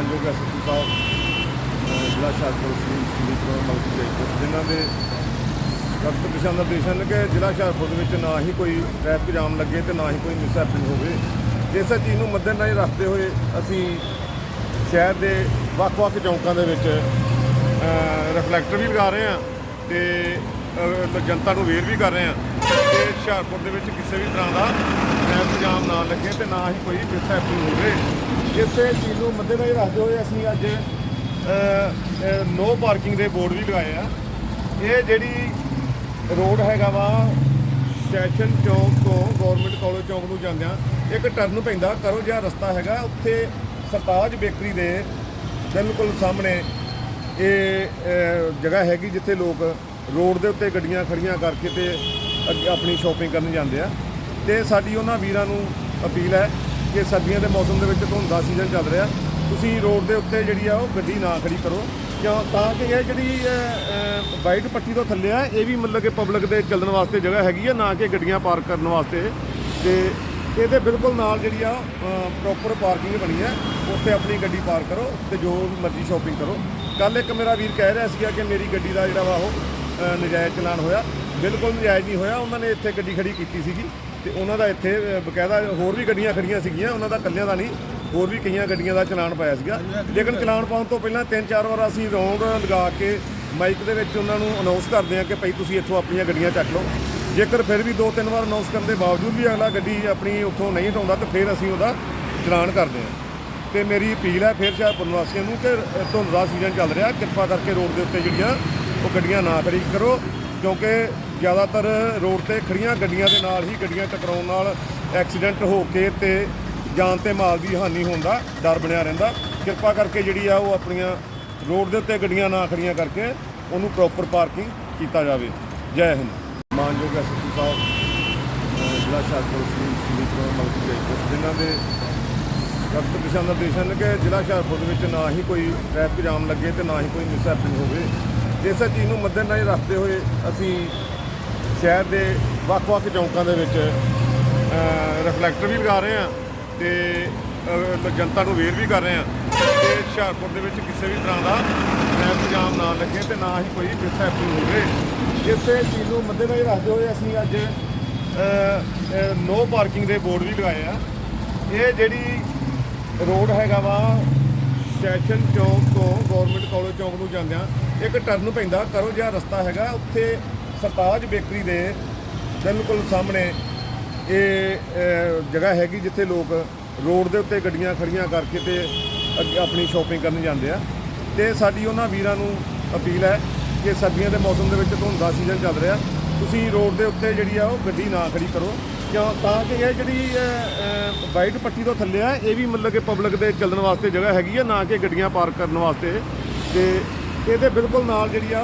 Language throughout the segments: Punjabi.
ਮਾਨਯੋਗ ਐਸਪੀ ਸਾਹਿਬ ਜ਼ਿਲ੍ਹਾ ਹੁਸ਼ਿਆਰਪੁਰ ਸ੍ਰੀ ਸੰਦੀਪ ਕੁਮਾਰ ਮਲਕੀ ਜਿਨ੍ਹਾਂ ਦੇ ਸਖਤ ਦਿਸ਼ਾ ਨਿਰਦੇਸ਼ ਹਨ ਕਿ ਜ਼ਿਲ੍ਹਾ ਹੁਸ਼ਿਆਰਪੁਰ ਦੇ ਵਿੱਚ ਨਾ ਹੀ ਕੋਈ ਟ੍ਰੈਫਿਕ ਜਾਮ ਲੱਗੇ ਤੇ ਨਾ ਹੀ ਕੋਈ ਮਿਸਹੈਪਨਿੰਗ ਹੋਵੇ। ਇਸ ਚੀਜ਼ ਨੂੰ ਮੱਦੇਨਜ਼ਰ ਰੱਖਦੇ ਹੋਏ ਅਸੀਂ ਸ਼ਹਿਰ ਦੇ ਵੱਖ-ਵੱਖ ਚੌਂਕਾਂ ਦੇ ਵਿੱਚ ਰਿਫਲੈਕਟਰ ਵੀ ਲਗਾ ਰਹੇ ਹਾਂ ਤੇ ਜਨਤਾ ਨੂੰ ਅਵੇਅਰ ਵੀ ਕਰ ਰਹੇ ਹਾਂ। ਕਿ ਹੁਸ਼ਿਆਰਪੁਰ ਦੇ ਵਿੱਚ ਕਿਸੇ ਵੀ ਤਰ੍ਹਾਂ ਦਾ ਟ੍ਰੈਫਿਕ ਜਾਮ ਨਾ ਲੱਗੇ ਤੇ ਨਾ ਹੀ ਕੋਈ ਮਿਸਹੈਪਨਿੰਗ ਹੋਵੇ। ਇਸੇ ਚੀਜ਼ ਨੂੰ ਮੱਦੇਨਜ਼ਰ ਰੱਖਦੇ ਹੋਏ ਅਸੀਂ ਅੱਜ ਨੋ ਪਾਰਕਿੰਗ ਦੇ ਬੋਰਡ ਵੀ ਲਗਾਏ ਆ। ਇਹ ਜਿਹੜੀ ਰੋਡ ਹੈਗਾ ਵਾ, ਸੈਸ਼ਨ ਚੌਕ ਤੋਂ ਗਵਰਨਮੈਂਟ ਕਾਲਜ ਚੌਕ ਨੂੰ ਜਾਂਦਿਆਂ, ਇੱਕ ਟਰਨ ਪੈਂਦਾ ਕਰੋ ਜਿਹਾ ਰਸਤਾ ਹੈਗਾ, ਉੱਥੇ ਸਰਤਾਜ ਬੇਕਰੀ ਦੇ ਬਿਲਕੁਲ ਸਾਹਮਣੇ ਇਹ ਜਗ੍ਹਾ ਹੈਗੀ ਜਿੱਥੇ ਲੋਕ ਰੋਡ ਦੇ ਉੱਤੇ ਗੱਡੀਆਂ ਖੜੀਆਂ ਕਰਕੇ ਤੇ ਅੱਗੇ ਆਪਣੀ ਸ਼ਾਪਿੰਗ ਕਰਨ ਜਾਂਦੇ ਆ। ਤੇ ਸਾਡੀ ਉਹਨਾਂ ਵੀਰਾਂ ਨੂੰ ਅਪੀਲ ਹੈ ਕਿ ਸਰਦੀਆਂ ਦੇ ਮੌਸਮ ਦੇ ਵਿੱਚ ਧੁੰਦ ਦਾ ਸੀਜ਼ਨ ਚੱਲ ਰਿਹਾ। ਤੁਸੀਂ ਰੋਡ ਦੇ ਉੱਤੇ ਜਿਹੜੀ ਆ ਉਹ ਗੱਡੀ ਨਾ ਖੜੀ ਕਰੋ। ਕਿਉਂ ਤਾਂ ਕਿ ਇਹ ਜਿਹੜੀ ਵਾਈਟ ਪੱਟੀ ਤੋਂ ਥੱਲੇ ਆ, ਇਹ ਵੀ ਮਤਲਬ ਕਿ ਪਬਲਿਕ ਦੇ ਚੱਲਣ ਵਾਸਤੇ ਜਗ੍ਹਾ ਹੈਗੀ ਆ, ਨਾ ਕਿ ਗੱਡੀਆਂ ਪਾਰਕ ਕਰਨ ਵਾਸਤੇ। ਤੇ ਇਹਦੇ ਬਿਲਕੁਲ ਨਾਲ ਜਿਹੜੀ ਆ ਪ੍ਰੋਪਰ ਪਾਰਕਿੰਗ ਬਣੀ ਹੈ ਉੱਥੇ ਆਪਣੀ ਗੱਡੀ ਪਾਰਕ ਕਰੋ ਤੇ ਜੋ ਮਰਜ਼ੀ ਸ਼ਾਪਿੰਗ ਕਰੋ। ਕੱਲ ਇੱਕ ਮੇਰਾ ਵੀਰ ਕਹਿ ਰਿਹਾ ਸੀਗਾ ਕਿ ਮੇਰੀ ਗੱਡੀ ਦਾ ਜਿਹੜਾ ਵਾ ਉਹ ਨਜਾਇਜ਼ ਚਲਾਨ ਹੋਇਆ। ਬਿਲਕੁਲ ਨਜਾਇਜ਼ ਨਹੀਂ ਹੋਇਆ। ਉਹਨਾਂ ਨੇ ਇੱਥੇ ਗੱਡੀ ਖੜੀ ਕੀਤੀ ਸੀਗੀ ਤੇ ਉਹਨਾਂ ਦਾ ਇੱਥੇ ਬਕਾਇਦਾ ਹੋਰ ਵੀ ਗੱਡੀਆਂ ਖੜੀਆਂ ਸੀਗੀਆਂ। ਉਹਨਾਂ ਦਾ ਇਕੱਲਿਆਂ ਦਾ ਨਹੀਂ, ਹੋਰ ਵੀ ਕਈਆਂ ਗੱਡੀਆਂ ਦਾ ਚਲਾਨ ਪਾਇਆ ਸੀਗਾ। ਲੇਕਿਨ ਚਲਾਨ ਪਾਉਣ ਤੋਂ ਪਹਿਲਾਂ ਤਿੰਨ ਚਾਰ ਵਾਰ ਅਸੀਂ ਰੌਂਡ ਲਗਾ ਕੇ ਮਾਈਕ ਦੇ ਵਿੱਚ ਉਹਨਾਂ ਨੂੰ ਅਨਾਉਂਸ ਕਰਦੇ ਹਾਂ ਕਿ ਭਈ ਤੁਸੀਂ ਇੱਥੋਂ ਆਪਣੀਆਂ ਗੱਡੀਆਂ ਚੱਕ ਲਓ। ਜੇਕਰ ਫਿਰ ਵੀ ਦੋ ਤਿੰਨ ਵਾਰ ਅਨਾਉਂਸ ਕਰਨ ਦੇ ਬਾਵਜੂਦ ਵੀ ਅਗਲਾ ਗੱਡੀ ਆਪਣੀ ਉੱਥੋਂ ਨਹੀਂ ਹਟਾਉਂਦਾ ਤਾਂ ਫਿਰ ਅਸੀਂ ਉਹਦਾ ਚਲਾਨ ਕਰਦੇ ਹਾਂ। ਤੇ ਮੇਰੀ ਅਪੀਲ ਹੈ ਫਿਰ ਹੁਸ਼ਿਆਰਪੁਰ ਨਿਵਾਸੀਆਂ ਨੂੰ ਕਿ ਧੁੰਦ ਦਾ ਸੀਜ਼ਨ ਚੱਲ ਰਿਹਾ। ਕਿਰਪਾ ਕਰਕੇ ਰੋਡ ਦੇ ਉੱਤੇ ਜਿਹੜੀਆਂ ਉਹ ਗੱਡੀਆਂ ਨਾ ਖੜੀ ਕਰੋ, ਕਿਉਂਕਿ ਜ਼ਿਆਦਾਤਰ ਰੋਡ ਤੇ ਖੜੀਆਂ ਗੱਡੀਆਂ ਦੇ ਨਾਲ ਹੀ ਗੱਡੀਆਂ ਟਕਰਾਉਣ ਨਾਲ ਐਕਸੀਡੈਂਟ ਹੋ ਕੇ ਤੇ ਜਾਨ ਤੇ ਮਾਲ ਦੀ ਹਾਨੀ ਹੋਣ ਦਾ ਡਰ ਬਣਿਆ ਰਹਿੰਦਾ। ਕਿਰਪਾ ਕਰਕੇ ਜਿਹੜੀ ਆ ਉਹ ਆਪਣੀਆਂ ਰੋਡ ਦੇ ਉੱਤੇ ਗੱਡੀਆਂ ਨਾ ਖੜੀਆਂ ਕਰਕੇ ਉਹਨੂੰ ਪ੍ਰੋਪਰ ਪਾਰਕਿੰਗ ਕੀਤਾ ਜਾਵੇ। ਜੈ ਹਿੰਦ। ਮਾਨਯੋਗ ਐਸਪੀ ਸਾਹਿਬ ਜ਼ਿਲ੍ਹਾ ਹੁਸ਼ਿਆਰਪੁਰ ਸ੍ਰੀ ਸੰਦੀਪ ਮਲਕੀ ਜੈਪੁਰ ਜਿਨ੍ਹਾਂ ਦੇ ਸਖਤ ਦਿਸ਼ਾ ਨਿਰਦੇਸ਼ ਕਿ ਜ਼ਿਲ੍ਹਾ ਹੁਸ਼ਿਆਰਪੁਰ ਦੇ ਵਿੱਚ ਨਾ ਹੀ ਕੋਈ ਟ੍ਰੈਫਿਕ ਜਾਮ ਲੱਗੇ ਤੇ ਨਾ ਹੀ ਕੋਈ ਮਿਸਹੈਪਨਿੰਗ ਹੋਵੇ। ਇਸੇ ਚੀਜ਼ ਨੂੰ ਮੱਦੇਨਜ਼ਰ ਰੱਖਦੇ ਹੋਏ ਅਸੀਂ ਸ਼ਹਿਰ ਦੇ ਵੱਖ-ਵੱਖ ਚੌਂਕਾਂ ਦੇ ਵਿੱਚ ਰਿਫਲੈਕਟਰ ਵੀ ਲਗਾ ਰਹੇ ਹਾਂ ਤੇ ਜਨਤਾ ਨੂੰ ਵੇਰ ਵੀ ਕਰ ਰਹੇ ਹਾਂ ਕਿ ਹੁਸ਼ਿਆਰਪੁਰ ਦੇ ਵਿੱਚ ਕਿਸੇ ਵੀ ਤਰ੍ਹਾਂ ਦਾ ਟ੍ਰੈਫਿਕ ਜਾਮ ਨਾ ਲੱਗੇ ਤੇ ਨਾ ਹੀ ਕੋਈ ਮਿਸਹੈਪਨਿੰਗ ਹੋਵੇ ਇਸੇ ਚੀਜ਼ ਨੂੰ ਮੱਦੇਨਜ਼ਰ ਰੱਖਦੇ ਹੋਏ ਅਸੀਂ ਅੱਜ ਨੋ ਪਾਰਕਿੰਗ ਦੇ ਬੋਰਡ ਵੀ ਲਗਾਏ ਆ। ਇਹ ਜਿਹੜੀ ਰੋਡ ਹੈਗਾ ਵਾ, ਸੈਸ਼ਨ ਚੌਕ ਤੋਂ ਗਵਰਨਮੈਂਟ ਕਾਲਜ ਨੂੰ ਜਾਂਦਿਆਂ ਇੱਕ ਟਰਨ ਪੈਂਦਾ ਕਰੋ ਜਿਹਾ ਰਸਤਾ ਹੈਗਾ, ਉੱਥੇ ਸਰਤਾਜ ਬੇਕਰੀ ਦੇ ਬਿਲਕੁਲ ਸਾਹਮਣੇ ਇਹ ਜਗ੍ਹਾ ਹੈਗੀ, ਜਿੱਥੇ ਲੋਕ ਰੋਡ ਦੇ ਉੱਤੇ ਗੱਡੀਆਂ ਖੜੀਆਂ ਕਰਕੇ ਤੇ ਅੱਗੇ ਆਪਣੀ ਸ਼ਾਪਿੰਗ ਕਰਨ ਜਾਂਦੇ ਆ। ਤੇ ਸਾਡੀ ਉਹਨਾਂ ਵੀਰਾਂ ਨੂੰ ਅਪੀਲ ਹੈ ਕਿ ਸਰਦੀਆਂ ਦੇ ਮੌਸਮ ਦੇ ਵਿੱਚ ਧੁੰਦ ਦਾ ਸੀਜ਼ਨ ਚੱਲ ਰਿਹਾ। ਤੁਸੀਂ ਰੋਡ ਦੇ ਉੱਤੇ ਜਿਹੜੀ ਆ, ਉਹ ਗੱਡੀ ਨਾ ਖੜੀ ਕਰੋ। ਕਿਉਂ ਤਾਂ ਕਿ ਇਹ ਜਿਹੜੀ ਵਾਈਟ ਪੱਟੀ ਤੋਂ ਥੱਲੇ ਆ, ਇਹ ਵੀ ਮਤਲਬ ਕਿ ਪਬਲਿਕ ਦੇ ਚੱਲਣ ਵਾਸਤੇ ਜਗ੍ਹਾ ਹੈਗੀ ਆ, ਨਾ ਕਿ ਗੱਡੀਆਂ ਪਾਰਕ ਕਰਨ ਵਾਸਤੇ। ਤੇ ਇਹਦੇ ਬਿਲਕੁਲ ਨਾਲ ਜਿਹੜੀ ਆ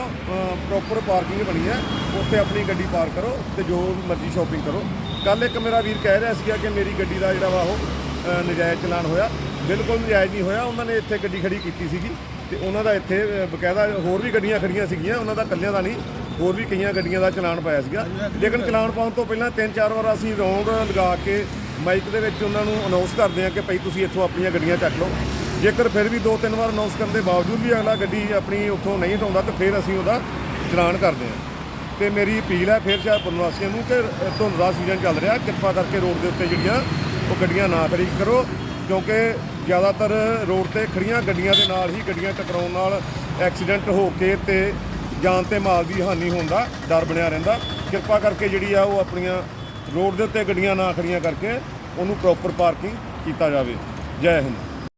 ਪ੍ਰੋਪਰ ਪਾਰਕਿੰਗ ਬਣੀ ਹੈ। ਉੱਥੇ ਆਪਣੀ ਗੱਡੀ ਪਾਰਕ ਕਰੋ ਤੇ ਜੋ ਮਰਜ਼ੀ ਸ਼ਾਪਿੰਗ ਕਰੋ। ਕੱਲ ਇੱਕ ਮੇਰਾ ਵੀਰ ਕਹਿ ਰਿਹਾ ਸੀਗਾ ਕਿ ਮੇਰੀ ਗੱਡੀ ਦਾ ਜਿਹੜਾ ਵਾ ਉਹ ਨਜਾਇਜ਼ ਚਲਾਨ ਹੋਇਆ। ਬਿਲਕੁਲ ਨਜਾਇਜ਼ ਨਹੀਂ ਹੋਇਆ। ਉਹਨਾਂ ਨੇ ਇੱਥੇ ਗੱਡੀ ਖੜੀ ਕੀਤੀ ਸੀਗੀ ਤੇ ਉਹਨਾਂ ਦਾ ਇੱਥੇ ਬਕਾਇਦਾ ਹੋਰ ਵੀ ਗੱਡੀਆਂ ਖੜੀਆਂ ਸੀਗੀਆਂ। ਉਹਨਾਂ ਦਾ ਇਕੱਲਿਆਂ ਦਾ ਨਹੀਂ, ਹੋਰ ਵੀ ਕਈਆਂ ਗੱਡੀਆਂ ਦਾ ਚਲਾਨ ਪਾਇਆ ਸੀਗਾ। ਲੇਕਿਨ ਚਲਾਨ ਪਾਉਣ ਤੋਂ ਪਹਿਲਾਂ ਤਿੰਨ ਚਾਰ ਵਾਰ ਅਸੀਂ ਰੌਂਡ ਲਗਾ ਕੇ ਮਾਈਕ ਦੇ ਵਿੱਚ ਉਹਨਾਂ ਨੂੰ ਅਨਾਉਂਸ ਕਰਦੇ ਹਾਂ ਕਿ ਭਈ ਤੁਸੀਂ ਇੱਥੋਂ ਆਪਣੀਆਂ ਗੱਡੀਆਂ ਚੱਕ ਲਓ। ਜੇਕਰ ਫਿਰ ਵੀ ਦੋ ਤਿੰਨ ਵਾਰ ਅਨਾਉਂਸ ਕਰਨ ਦੇ ਬਾਵਜੂਦ ਵੀ ਅਗਲਾ ਗੱਡੀ ਆਪਣੀ ਉੱਥੋਂ ਨਹੀਂ ਹਟਾਉਂਦਾ ਤਾਂ ਫਿਰ ਅਸੀਂ ਉਹਦਾ ਚਲਾਨ ਕਰਦੇ ਹਾਂ। ਤੇ ਮੇਰੀ ਅਪੀਲ ਹੈ ਫਿਰ ਹੁਸ਼ਿਆਰਪੁਰ ਨਿਵਾਸੀਆਂ ਨੂੰ ਕਿ ਅ, ਧੁੰਦ ਦਾ ਸੀਜ਼ਨ ਚੱਲ ਰਿਹਾ ਕਿਰਪਾ ਕਰਕੇ ਰੋਡ ਦੇ ਉੱਤੇ ਜਿਹੜੀਆਂ ਉਹ ਗੱਡੀਆਂ ਨਾ ਖੜੀ ਕਰੋ ਕਿਉਂਕਿ ਜ਼ਿਆਦਾਤਰ ਰੋਡ ਤੇ ਖੜੀਆਂ ਗੱਡੀਆਂ ਦੇ ਨਾਲ ਹੀ ਗੱਡੀਆਂ ਟਕਰਾਉਣ ਨਾਲ ਐਕਸੀਡੈਂਟ ਹੋ ਕੇ ਤੇ ਜਾਨ ਤੇ ਮਾਲ ਦੀ ਹਾਨੀ ਹੋਣ ਦਾ ਡਰ ਬਣਿਆ ਰਹਿੰਦਾ। ਕਿਰਪਾ ਕਰਕੇ ਜਿਹੜੀ ਆ ਉਹ ਆਪਣੀਆਂ ਰੋਡ ਦੇ ਉੱਤੇ ਗੱਡੀਆਂ ਨਾ ਖੜੀਆਂ ਕਰਕੇ ਉਹਨੂੰ ਪ੍ਰੋਪਰ ਪਾਰਕਿੰਗ ਕੀਤਾ ਜਾਵੇ। ਜੈ ਹਿੰਦ।